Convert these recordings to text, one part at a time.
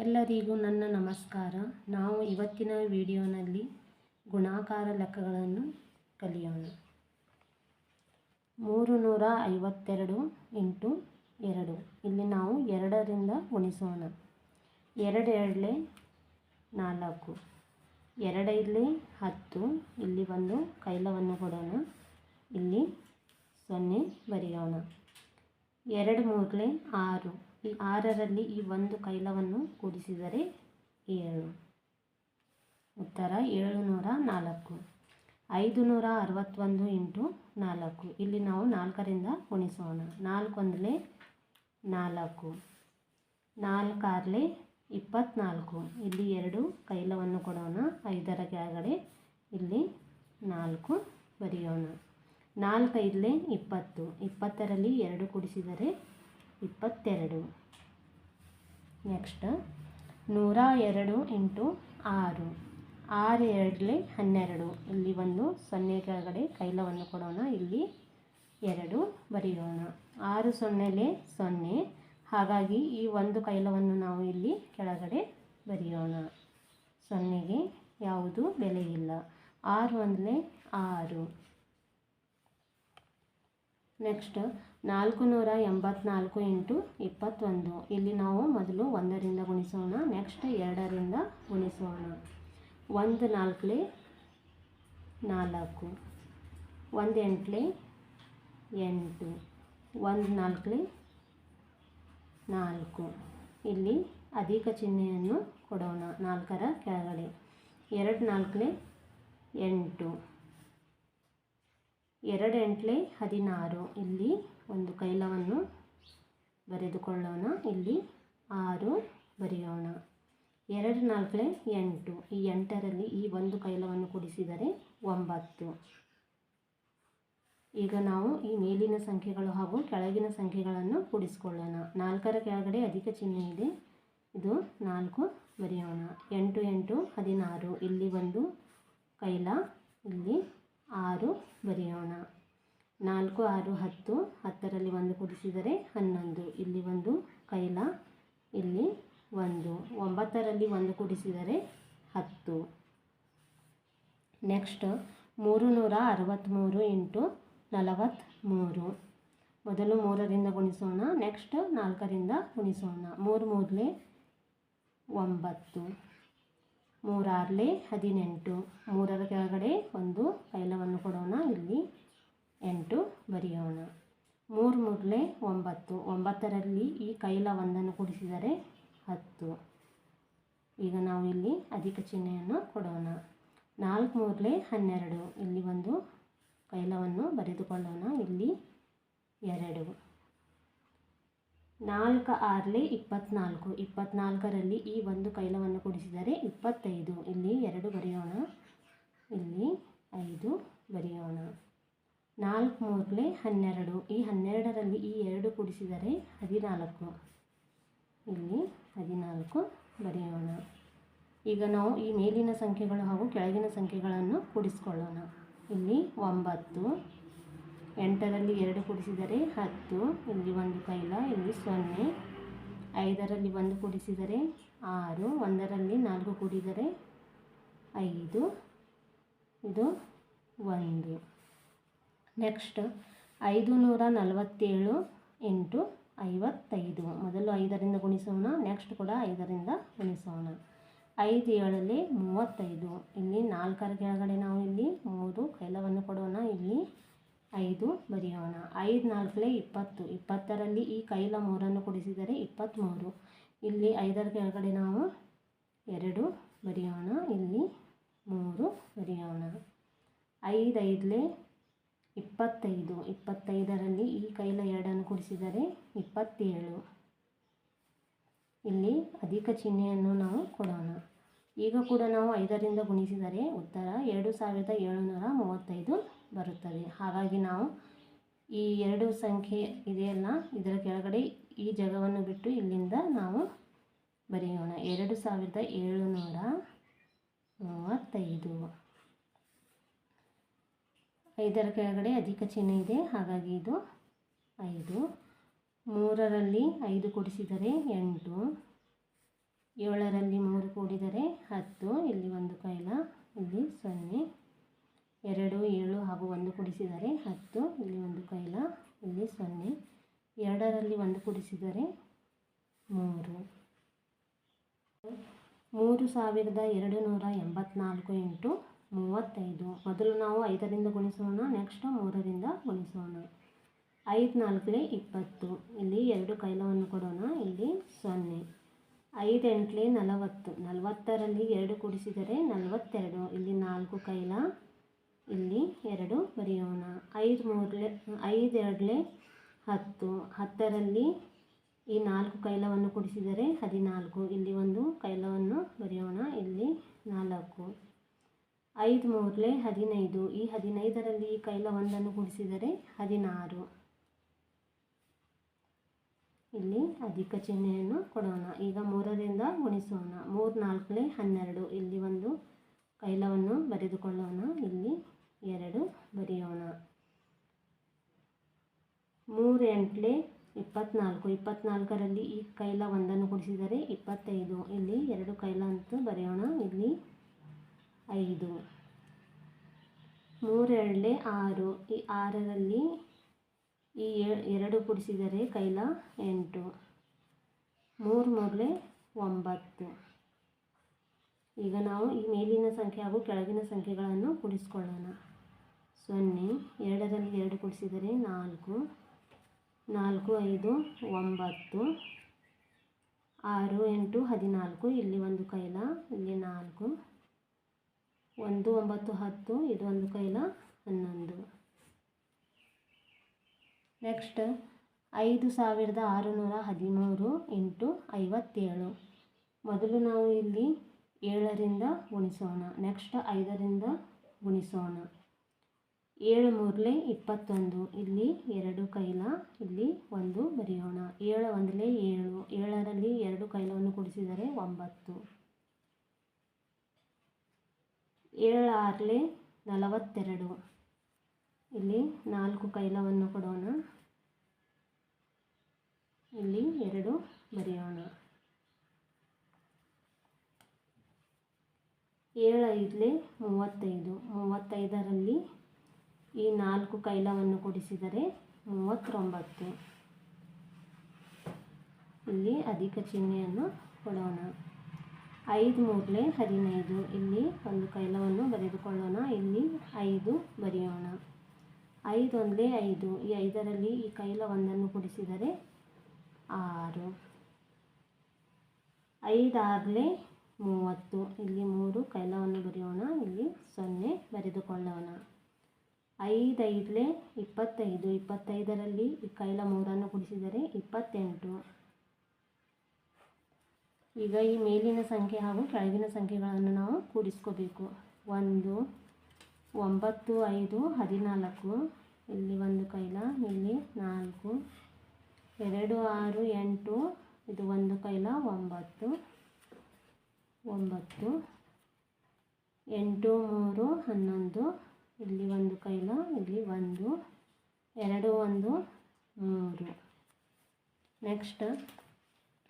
ಎಲ್ಲರಿಗೂ ನನ್ನ ನಮಸ್ಕಾರ. ನಾವು ಇವತ್ತಿನ ವಿಡಿಯೋನಲ್ಲಿ ಗುಣಾಕಾರ ಲೆಕ್ಕಗಳನ್ನು ಕಲಿಯೋಣ. ಮೂರು ನೂರ ಐವತ್ತೆರಡು ಇಂಟು ಎರಡು. ಇಲ್ಲಿ ನಾವು ಎರಡರಿಂದ ಗುಣಿಸೋಣ. ಎರಡು ಎರಡಲೆ ನಾಲ್ಕು. ಎರಡೈದಲೆ ಹತ್ತು. ಇಲ್ಲಿ ಒಂದು ಕೈಲವನ್ನು ಕೊಡೋಣ. ಇಲ್ಲಿ ಸೊನ್ನೆ ಬರೆಯೋಣ. ಎರಡು ಮೂರಲೆ ಆರು. ಈ ಆರರಲ್ಲಿ ಈ ಒಂದು ಕೈಲವನ್ನು ಕೂಡಿಸಿದರೆ ಏಳು. ಉತ್ತರ ಏಳುನೂರ ನಾಲ್ಕು. ಐದು ನೂರ ಅರವತ್ತೊಂದು ಇಂಟು ನಾಲ್ಕು. ಇಲ್ಲಿ ನಾವು ನಾಲ್ಕರಿಂದ ಗುಣಿಸೋಣ. ನಾಲ್ಕೊಂದಲೇ ನಾಲ್ಕು. ನಾಲ್ಕಾರಲೆ ಇಪ್ಪತ್ತ್ನಾಲ್ಕು ಇಲ್ಲಿ ಎರಡು ಕೈಲವನ್ನು ಕೊಡೋಣ. ಐದರ ಕೆಳಗಡೆ ಇಲ್ಲಿ ನಾಲ್ಕು ಬರೆಯೋಣ. ನಾಲ್ಕೈದಲೇ ಇಪ್ಪತ್ತು. ಇಪ್ಪತ್ತರಲ್ಲಿ ಎರಡು ಕೂಡಿಸಿದರೆ ಇಪ್ಪತ್ತೆರಡು. ನೆಕ್ಸ್ಟ್ ನೂರ ಎರಡು ಇಂಟು ಆರು. ಆರು ಎರಡಲೆ ಹನ್ನೆರಡು. ಇಲ್ಲಿ ಒಂದು ಸೊನ್ನೆ ಕೆಳಗಡೆ ಕೈಲವನ್ನು ಕೊಡೋಣ. ಇಲ್ಲಿ ಎರಡು ಬರೆಯೋಣ. ಆರು ಸೊನ್ನೆಲೆ ಸೊನ್ನೆ. ಹಾಗಾಗಿ ಈ ಒಂದು ಕೈಲವನ್ನು ನಾವು ಇಲ್ಲಿ ಕೆಳಗಡೆ ಬರೆಯೋಣ. ಸೊನ್ನೆಗೆ ಯಾವುದು ಬೆಲೆ ಇಲ್ಲ. ಆರು ಒಂದಲೇ ಆರು. ನೆಕ್ಸ್ಟ್ ನಾಲ್ಕು ನೂರ ಎಂಬತ್ನಾಲ್ಕು ಇಂಟು ಇಪ್ಪತ್ತೊಂದು. ಇಲ್ಲಿ ನಾವು ಮೊದಲು ಒಂದರಿಂದ ಗುಣಿಸೋಣ, ನೆಕ್ಸ್ಟ್ ಎರಡರಿಂದ ಗುಣಿಸೋಣ. ಒಂದು ನಾಲ್ಕಲೆ ನಾಲ್ಕು. ಒಂದು ಎಂಟ್ಲೆ ಎಂಟು. ಒಂದು ನಾಲ್ಕಲೆ ನಾಲ್ಕು. ಇಲ್ಲಿ ಅಧಿಕ ಚಿಹ್ನೆಯನ್ನು ಕೊಡೋಣ, ನಾಲ್ಕರ ಕೆಳಗಡೆ. ಎರಡು ನಾಲ್ಕಲೆ ಎಂಟು. ಎರಡು ಎಂಟ್ಲೆ ಹದಿನಾರು. ಇಲ್ಲಿ ಒಂದು ಕೈಲವನ್ನು ಬರೆದುಕೊಳ್ಳೋಣ. ಇಲ್ಲಿ ಆರು ಬರೆಯೋಣ. ಎರಡು ನಾಲ್ಕಲೆ ಎಂಟು. ಈ ಎಂಟರಲ್ಲಿ ಈ ಒಂದು ಕೈಲವನ್ನು ಕೂಡಿಸಿದರೆ ಒಂಬತ್ತು. ಈಗ ನಾವು ಈ ಮೇಲಿನ ಸಂಖ್ಯೆಗಳು ಹಾಗೂ ಕೆಳಗಿನ ಸಂಖ್ಯೆಗಳನ್ನು ಕೂಡಿಸಿಕೊಳ್ಳೋಣ. ನಾಲ್ಕರ ಕೆಳಗಡೆ ಅಧಿಕ ಚಿಹ್ನೆ ಇದೆ. ಇದು ನಾಲ್ಕು ಬರೆಯೋಣ. ಎಂಟು ಎಂಟು ಹದಿನಾರು. ಇಲ್ಲಿ ಒಂದು ಕೈಲ, ಇಲ್ಲಿ ಆರು ಬರೆಯೋಣ. ನಾಲ್ಕು, ಆರು, ಹತ್ತು, ಹತ್ತರಲ್ಲಿ ಒಂದು ಕೂಡಿಸಿದರೆ ಹನ್ನೊಂದು. ಇಲ್ಲಿ ಒಂದು ಕೈಲ, ಇಲ್ಲಿ ಒಂದು. ಒಂಬತ್ತರಲ್ಲಿ ಒಂದು ಕೂಡಿಸಿದರೆ ಹತ್ತು. ನೆಕ್ಸ್ಟ್ ಮೂರು ನೂರ ಅರವತ್ತ್ಮೂರು ಇಂಟು ನಲವತ್ತ್ಮೂರು ಮೊದಲು ಮೂರರಿಂದ ಗುಣಿಸೋಣ, ನೆಕ್ಸ್ಟ್ ನಾಲ್ಕರಿಂದ ಗುಣಿಸೋಣ. ಮೂರು ಮೂರಲೇ ಒಂಬತ್ತು. ಮೂರಾರಲೆ ಹದಿನೆಂಟು. ಮೂರರ ಕೆಳಗಡೆ ಒಂದು ಕೈಲವನ್ನು ಕೊಡೋಣ. ಇಲ್ಲಿ ಎಂಟು ಬರೆಯೋಣ. ಮೂರು ಮೂರಲೆ ಒಂಬತ್ತು. ಒಂಬತ್ತರಲ್ಲಿ ಈ ಕೈಲ ಒಂದನ್ನು ಕೂಡಿಸಿದರೆ ಹತ್ತು. ಈಗ ನಾವು ಇಲ್ಲಿ ಅಧಿಕ ಚಿಹ್ನೆಯನ್ನು ಕೊಡೋಣ. ನಾಲ್ಕು ಮೂರಲೆ ಹನ್ನೆರಡು. ಇಲ್ಲಿ ಒಂದು ಕೈಲವನ್ನು ಬರೆದುಕೊಳ್ಳೋಣ. ಇಲ್ಲಿ ಎರಡು. ನಾಲ್ಕು ಆರಲೆ ಇಪ್ಪತ್ತ್ನಾಲ್ಕು ಇಪ್ಪತ್ತ್ನಾಲ್ಕರಲ್ಲಿ ಈ ಒಂದು ಕೈಲವನ್ನು ಕೂಡಿಸಿದರೆ ಇಪ್ಪತ್ತೈದು. ಇಲ್ಲಿ ಎರಡು ಬರೆಯೋಣ. ಇಲ್ಲಿ ಐದು ಬರೆಯೋಣ. ನಾಲ್ಕು ಮೂರಲೆ ಹನ್ನೆರಡು. ಈ ಹನ್ನೆರಡರಲ್ಲಿ ಈ ಎರಡು ಕೂಡಿಸಿದರೆ ಹದಿನಾಲ್ಕು. ಇಲ್ಲಿ ಹದಿನಾಲ್ಕು ಬರೆಯೋಣ. ಈಗ ನಾವು ಈ ಮೇಲಿನ ಸಂಖ್ಯೆಗಳು ಹಾಗೂ ಕೆಳಗಿನ ಸಂಖ್ಯೆಗಳನ್ನು ಕೂಡಿಸ್ಕೊಳ್ಳೋಣ. ಇಲ್ಲಿ ಒಂಬತ್ತು ಎಂಟರಲ್ಲಿ ಎರಡು ಕೂಡಿಸಿದರೆ ಹತ್ತು, ಇಲ್ಲಿ ಒಂದು ಕೈಲ ಇಲ್ಲಿ ಸೊನ್ನೆ. ಐದರಲ್ಲಿ ಒಂದು ಕೂಡಿಸಿದರೆ ಆರು, ಒಂದರಲ್ಲಿ ನಾಲ್ಕು ಕೂಡಿದರೆ ಐದು. ಇದು ಒಂದು. ನೆಕ್ಸ್ಟ್ ಐದು ನೂರ ನಲವತ್ತೇಳು ಎಂಟು ಐವತ್ತೈದು. ಮೊದಲು ಐದರಿಂದ ಗುಣಿಸೋಣ, ನೆಕ್ಸ್ಟ್ ಕೂಡ ಐದರಿಂದ ಗುಣಿಸೋಣ. ಐದು ಏಳಲ್ಲಿ ಮೂವತ್ತೈದು. ಇಲ್ಲಿ ನಾಲ್ಕರ ಕೆಳಗಡೆ ನಾವು ಇಲ್ಲಿ ಮೂರು ಕೈಲವನ್ನು ಕೊಡೋಣ. ಇಲ್ಲಿ ಐದು, ಬರೆಯೋಣ. ಐದು, ನಾಲ್ಕಲೆ ಇಪ್ಪತ್ತು. ಇಪ್ಪತ್ತರಲ್ಲಿ ಈ ಕೈಲ ಮೂರನ್ನು ಕೂಡಿಸಿದರೆ ಇಪ್ಪತ್ತ್ಮೂರು ಇಲ್ಲಿ ಐದರ ಕೆಳಗಡೆ ನಾವು ಎರಡು, ಬರೆಯೋಣ. ಇಲ್ಲಿ ಮೂರು, ಬರೆಯೋಣ. ಐದು ಇಪ್ಪತ್ತೈದು. ಇಪ್ಪತ್ತೈದರಲ್ಲಿ ಈ ಕೈಲ ಎರಡನ್ನು ಕೂಡಿಸಿದರೆ ಇಪ್ಪತ್ತೇಳು. ಇಲ್ಲಿ ಅಧಿಕ ಚಿಹ್ನೆಯನ್ನು ನಾವು ಕೊಡೋಣ. ಈಗ ಕೂಡ ನಾವು ಐದರಿಂದ ಗುಣಿಸಿದರೆ ಉತ್ತರ ಎರಡು ಸಾವಿರದ ಏಳುನೂರ ಮೂವತ್ತೈದು. ಬರುತ್ತದೆ. ಹಾಗಾಗಿ ನಾವು ಈ ಎರಡು ಸಂಖ್ಯೆ ಇದೆಯಲ್ಲ, ಇದರ ಕೆಳಗಡೆ ಈ ಜಾಗವನ್ನು ಬಿಟ್ಟು ಇಲ್ಲಿಂದ ನಾವು ಬರೆಯೋಣ. ಎರಡು ಸಾವಿರದ ಏಳುನೂರ ಮೂವತ್ತೈದು. ಐದರ ಕೆಳಗಡೆ ಅಧಿಕ ಚಿಹ್ನೆ ಇದೆ, ಹಾಗಾಗಿ ಇದು ಐದು. ಮೂರರಲ್ಲಿ ಐದು ಕೂಡಿಸಿದರೆ ಎಂಟು. ಏಳರಲ್ಲಿ ಮೂರು ಕೂಡಿದರೆ ಹತ್ತು. ಇಲ್ಲಿ ಒಂದು ಕೈಲ, ಇಲ್ಲಿ ಸೊನ್ನೆ. ಎರಡು, ಏಳು ಹಾಗೂ ಒಂದು ಕೂಡಿಸಿದರೆ ಹತ್ತು. ಇಲ್ಲಿ ಒಂದು ಕೈಲ ಇಲ್ಲಿ ಸೊನ್ನೆ. ಎರಡರಲ್ಲಿ ಒಂದು ಕೂಡಿಸಿದರೆ ಮೂರು. ಮೂರು ಸಾವಿರದ ಎರಡು ನೂರ ಎಂಬತ್ನಾಲ್ಕು ಇಂಟು ಮೂವತ್ತೈದು. ಮೊದಲು ನಾವು ಐದರಿಂದ ಗುಣಿಸೋಣ, ನೆಕ್ಸ್ಟ್ ಮೂರರಿಂದ ಗುಣಿಸೋಣ. ಐದು ನಾಲ್ಕಲೇ ಇಪ್ಪತ್ತು. ಇಲ್ಲಿ ಎರಡು ಕೈಲವನ್ನು ಕೊಡೋಣ. ಇಲ್ಲಿ ಸೊನ್ನೆ. ಐದು ಎಂಟ್ಲೆ ನಲವತ್ತು. ನಲವತ್ತರಲ್ಲಿ ಎರಡು ಕೂಡಿಸಿದರೆ ನಲವತ್ತೆರಡು. ಇಲ್ಲಿ ನಾಲ್ಕು ಕೈಲ ಇಲ್ಲಿ ಎರಡು ಬರೆಯೋಣ. ಐದು ಮೂರಲೆ, ಐದು ಎರಡಲೆ ಹತ್ತು. ಹತ್ತರಲ್ಲಿ ಈ ನಾಲ್ಕು ಕೈಲವನ್ನು ಕೂಡಿಸಿದರೆ ಹದಿನಾಲ್ಕು. ಇಲ್ಲಿ ಒಂದು ಕೈಲವನ್ನು ಬರೆಯೋಣ. ಇಲ್ಲಿ ನಾಲ್ಕು. ಐದು ಮೂರಲೆ ಹದಿನೈದು. ಈ ಹದಿನೈದರಲ್ಲಿ ಈ ಕೈಲ ಒಂದನ್ನು ಕೂಡಿಸಿದರೆ ಹದಿನಾರು. ಇಲ್ಲಿ ಅಧಿಕ ಚಿಹ್ನೆಯನ್ನು ಕೊಡೋಣ. ಈಗ ಮೂರರಿಂದ ಗುಣಿಸೋಣ. ಮೂರು ನಾಲ್ಕಲೆ ಹನ್ನೆರಡು. ಇಲ್ಲಿ ಒಂದು ಕೈಲವನ್ನು ಬರೆದುಕೊಳ್ಳೋಣ. ಇಲ್ಲಿ ಎರಡು ಬರೆಯೋಣ. ಮೂರು ಎಂಟ್ಲೆ ಇಪ್ಪತ್ನಾಲ್ಕು. ಇಪ್ಪತ್ನಾಲ್ಕರಲ್ಲಿ ಈ ಕೈಲ ಒಂದನ್ನು ಕೂಡಿಸಿದರೆ ಇಪ್ಪತ್ತೈದು. ಇಲ್ಲಿ ಎರಡು ಕೈಲ ಅಂತ ಬರೆಯೋಣ. ಇಲ್ಲಿ ಐದು. ಮೂರೆರಡಲೆ ಆರು. ಈ ಆರರಲ್ಲಿ ಈ ಎರಡು ಕೂಡಿಸಿದರೆ ಕೈಲ ಎಂಟು. ಮೂರು ಮೂರಲೆ ಒಂಬತ್ತು. ಈಗ ನಾವು ಈ ಮೇಲಿನ ಸಂಖ್ಯೆ ಹಾಗೂ ಕೆಳಗಿನ ಸಂಖ್ಯೆಗಳನ್ನು ಕೂಡಿಸ್ಕೊಳ್ಳೋಣ ಸೊನ್ನೆ, ಎರಡರಲ್ಲಿ ಎರಡು ಕೂಡಿಸಿದರೆ ನಾಲ್ಕು ನಾಲ್ಕು, ಐದು, ಒಂಬತ್ತು, ಆರು, ಎಂಟು, ಹದಿನಾಲ್ಕು, ಇಲ್ಲಿ ಒಂದು ಕೈಲ, ಇಲ್ಲಿ ನಾಲ್ಕು, ಒಂದು, ಒಂಬತ್ತು, ಹತ್ತು, ಇದು ಒಂದು ಕೈಲ, ಹನ್ನೊಂದು. ನೆಕ್ಸ್ಟ್, ಐದು ಸಾವಿರದ ಆರುನೂರ ಹದಿಮೂರು ಇಂಟು ಐವತ್ತೇಳು. ಮೊದಲು ನಾವು ಇಲ್ಲಿ ಏಳರಿಂದ ಗುಣಿಸೋಣ. ನೆಕ್ಸ್ಟ್, ಐದರಿಂದ ಗುಣಿಸೋಣ. ಏಳು ಮೂರಲೆ ಇಪ್ಪತ್ತೊಂದು, ಇಲ್ಲಿ ಎರಡು ಕೈಲ, ಇಲ್ಲಿ ಒಂದು ಬರೆಯೋಣ. ಏಳು ಒಂದಲೆ ಏಳು, ಏಳರಲ್ಲಿ ಎರಡು ಕೈಲವನ್ನು ಕೂಡಿಸಿದರೆ ಒಂಬತ್ತು. ಏಳಾರಲೆ ನಲವತ್ತೆರಡು, ಇಲ್ಲಿ ನಾಲ್ಕು ಕೈಲವನ್ನು ಕೊಡೋಣ. ಇಲ್ಲಿ ಎರಡು ಬರೆಯೋಣ. ಏಳು ಐದಲೆ ಮೂವತ್ತೈದು, ಮೂವತ್ತೈದರಲ್ಲಿ ಈ ನಾಲ್ಕು ಕೈಲವನ್ನು ಕೂಡಿಸಿದರೆ ಮೂವತ್ತೊಂಬತ್ತು. ಇಲ್ಲಿ ಅಧಿಕ ಚಿಹ್ನೆಯನ್ನು ಕೊಡೋಣ. ಐದು ಮೂರಲೆ ಹದಿನೈದು. ಇಲ್ಲಿ ಒಂದು ಕೈಲವನ್ನು ಬರೆದುಕೊಳ್ಳೋಣ. ಇಲ್ಲಿ ಐದು ಬರೆಯೋಣ. ಐದು ಒಂದಲೇ ಐದು. ಈ ಐದರಲ್ಲಿ ಈ ಕೈಲ ಒಂದನ್ನು ಕೂಡಿಸಿದರೆ ಆರು. ಐದಾರಲೆ ಮೂವತ್ತು. ಇಲ್ಲಿ ಮೂರು ಕೈಲವನ್ನು ಬರೆಯೋಣ. ಇಲ್ಲಿ ಸೊನ್ನೆ ಬರೆದುಕೊಳ್ಳೋಣ. ಐದೈದಲೆ ಇಪ್ಪತ್ತೈದು, ಇಪ್ಪತ್ತೈದರಲ್ಲಿ ಕೈಲ ಮೂರನ್ನು ಕೂಡಿಸಿದರೆ ಇಪ್ಪತ್ತೆಂಟು. ಈಗ ಈ ಮೇಲಿನ ಸಂಖ್ಯೆ ಹಾಗೂ ಕೆಳಗಿನ ಸಂಖ್ಯೆಗಳನ್ನು ನಾವು ಕೂಡಿಸ್ಕೋಬೇಕು. ಒಂದು, ಒಂಬತ್ತು, ಐದು, ಹದಿನಾಲ್ಕು. ಇಲ್ಲಿ ಒಂದು ಕೈಲ, ಇಲ್ಲಿ ನಾಲ್ಕು. ಎರಡು, ಆರು, ಎಂಟು. ಇದು ಒಂದು ಕೈಲ, ಒಂಬತ್ತು. ಒಂಬತ್ತು. ಎಂಟು, ಮೂರು, ಹನ್ನೊಂದು. ಇಲ್ಲಿ ಒಂದು ಕೈಲ ಇಲ್ಲಿ ಒಂದು, ಎರಡು ಒಂದು, ಮೂರು. ನೆಕ್ಸ್ಟ್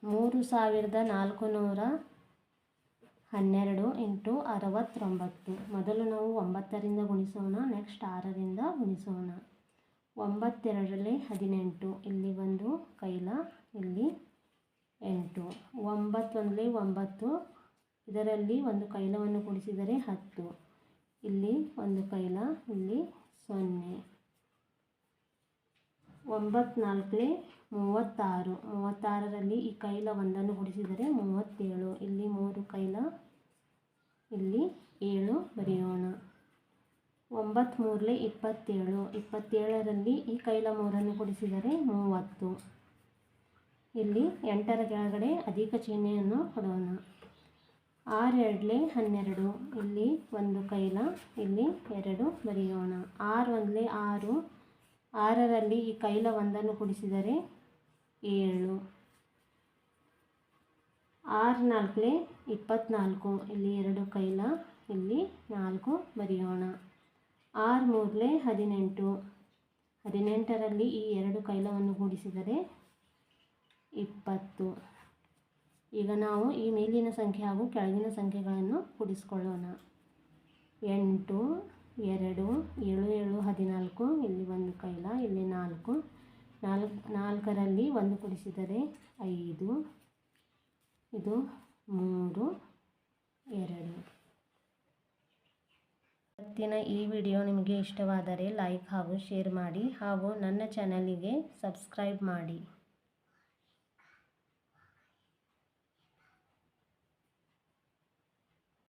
ಮೂರು ಸಾವಿರದ ನಾಲ್ಕು ನೂರ ಹನ್ನೆರಡು ಇಂಟು ಅರವತ್ತೊಂಬತ್ತು. ಮೊದಲು ನಾವು ಒಂಬತ್ತರಿಂದ ಗುಣಿಸೋಣ ನೆಕ್ಸ್ಟ್ ಆರರಿಂದ ಗುಣಿಸೋಣ. ಒಂಬತ್ತೆರಡರಲ್ಲಿ ಹದಿನೆಂಟು, ಇಲ್ಲಿ ಒಂದು ಕೈಲ, ಇಲ್ಲಿ ಎಂಟು. ಒಂಬತ್ತೊಂದರಲ್ಲಿ ಒಂಬತ್ತು, ಇದರಲ್ಲಿ ಒಂದು ಕೈಲವನ್ನು ಕೂಡಿಸಿದರೆ ಹತ್ತು. ಇಲ್ಲಿ ಒಂದು ಕೈಲ ಇಲ್ಲಿ ಸೊನ್ನೆ. ಒಂಬತ್ನಾಲ್ಕಲಿ ಮೂವತ್ತಾರು. ಮೂವತ್ತಾರರಲ್ಲಿ ಈ ಕೈಲ ಒಂದನ್ನು ಗುಡಿಸಿದರೆ ಮೂವತ್ತೇಳು. ಇಲ್ಲಿ ಮೂರು ಕೈಲ, ಇಲ್ಲಿ ಏಳು ಬರೆಯೋಣ. ಒಂಬತ್ತ್ಮೂರಲೇ ಇಪ್ಪತ್ತೇಳು. ಇಪ್ಪತ್ತೇಳರಲ್ಲಿ ಈ ಕೈಲ ಮೂರನ್ನು ಕೊಡಿಸಿದರೆ ಮೂವತ್ತು. ಇಲ್ಲಿ ಎಂಟರ ಕೆಳಗಡೆ ಅಧಿಕ ಚಿಹ್ನೆಯನ್ನು ಕೊಡೋಣ. ಆರು ಎರಡಲೆ ಹನ್ನೆರಡು, ಇಲ್ಲಿ ಒಂದು ಕೈಲ, ಇಲ್ಲಿ ಎರಡು ಬರೆಯೋಣ. ಆರು ಒಂದಲೇ ಆರು, ಆರರಲ್ಲಿ ಈ ಕೈಲ ಒಂದನ್ನು ಕೂಡಿಸಿದರೆ ಏಳು. ಆರು ನಾಲ್ಕಲೆ ಇಪ್ಪತ್ತ್ನಾಲ್ಕು ಇಲ್ಲಿ ಎರಡು ಕೈಲ, ಇಲ್ಲಿ ನಾಲ್ಕು ಬರೆಯೋಣ. ಆರು ಮೂರಲೆ ಹದಿನೆಂಟು, ಹದಿನೆಂಟರಲ್ಲಿ ಈ ಎರಡು ಕೈಲವನ್ನು ಕೂಡಿಸಿದರೆ ಇಪ್ಪತ್ತು. ಈಗ ನಾವು ಈ ಮೇಲಿನ ಸಂಖ್ಯೆ ಹಾಗೂ ಕೆಳಗಿನ ಸಂಖ್ಯೆಗಳನ್ನು ಕೂಡಿಸ್ಕೊಳ್ಳೋಣ. ಎಂಟು, ಎರಡು, ಏಳು ಏಳು, ಹದಿನಾಲ್ಕು, ಇಲ್ಲಿ ಒಂದು ಕೈಲ, ಇಲ್ಲಿ ನಾಲ್ಕು. ನಾಲ್ಕು, ನಾಲ್ಕರಲ್ಲಿ ಒಂದು ಕೂಡಿಸಿದರೆ ಐದು. ಇದು ಮೂರು, ಎರಡು. ಇವತ್ತಿನ ಈ ವಿಡಿಯೋ ನಿಮಗೆ ಇಷ್ಟವಾದರೆ ಲೈಕ್ ಹಾಗೂ ಶೇರ್ ಮಾಡಿ ಹಾಗೂ ನನ್ನ ಚಾನಲಿಗೆ ಸಬ್ಸ್ಕ್ರೈಬ್ ಮಾಡಿ.